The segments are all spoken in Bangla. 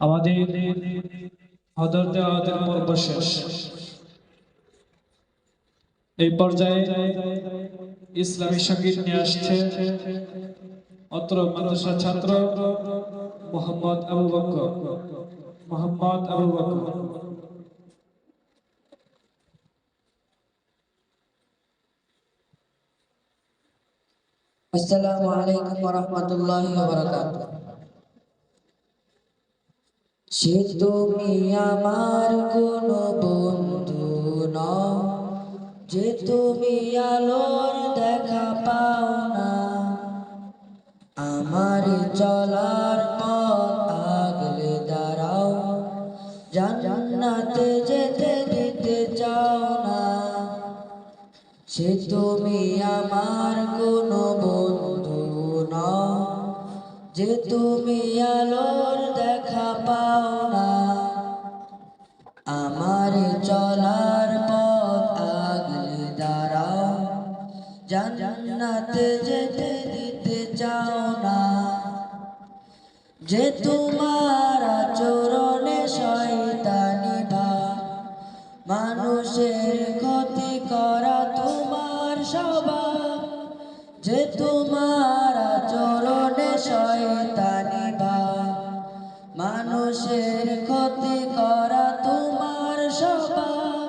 আমাদের পর্ব শেষ। এই পর্যায়ে ইসলামী সংগীত নিয়ে আসছে অত্র মাদ্রাসার ছাত্র মোহাম্মদ আবু বকর। মোহাম্মদ আবু বকর। আসসালামু আলাইকুম ওয়া রাহমাতুল্লাহি ওয়া বারাকাতুহু। সে তুমি আমার কোন বন্ধু নও, যে তুমি আলোর দেখা পাও না। আমার চলার পথ আগলে দাঁড়াও, জান্নাতে যেতে দিতে চাও না। সে তুমি আমার কোনো যে তুমি আলোর দেখা পাও না, আমার চলার পথ আগলে দাঁড়াও। জান্নাতে যেতে দিতে চাও না, যে তোমার আচরণে শয়তানি ভাব মানুষের ক্ষতি করা তোমার স্বভাব, যে তোমার ক্ষতি করা তোমার স্বভাব।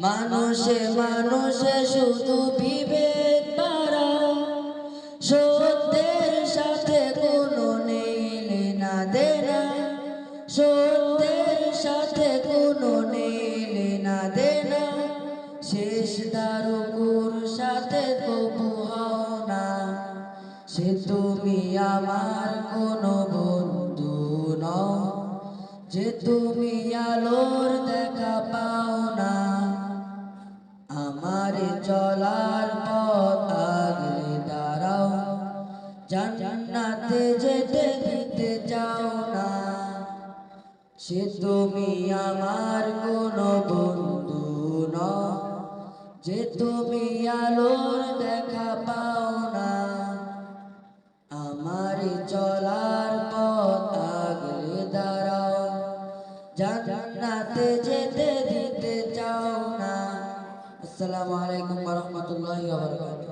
মানুষে মানুষে শুধু বিভেদ বাড়াও সত্যের সাথে কোনো নেই না দেনা। সত্যের সাথে কোনো নেই না দেনা। শেষ দারুকুর সাথে তবু হও না। সে তুমি আমার কোনো বন্ধু নও। যে তুমি আলোর দেখা জান্নাতে যেতে দিতে চাও না। সে তুমি আমার কোন বন্ধু ন যে তুমি আলোর দেখা পাও না। আমার চলার পথ আগলে দাঁড়াও, জান্নাতে যেতে দিতে চাও না। আসসালামু আলাইকুম রহমতুল্লাহ রাহমাতুল্লাহি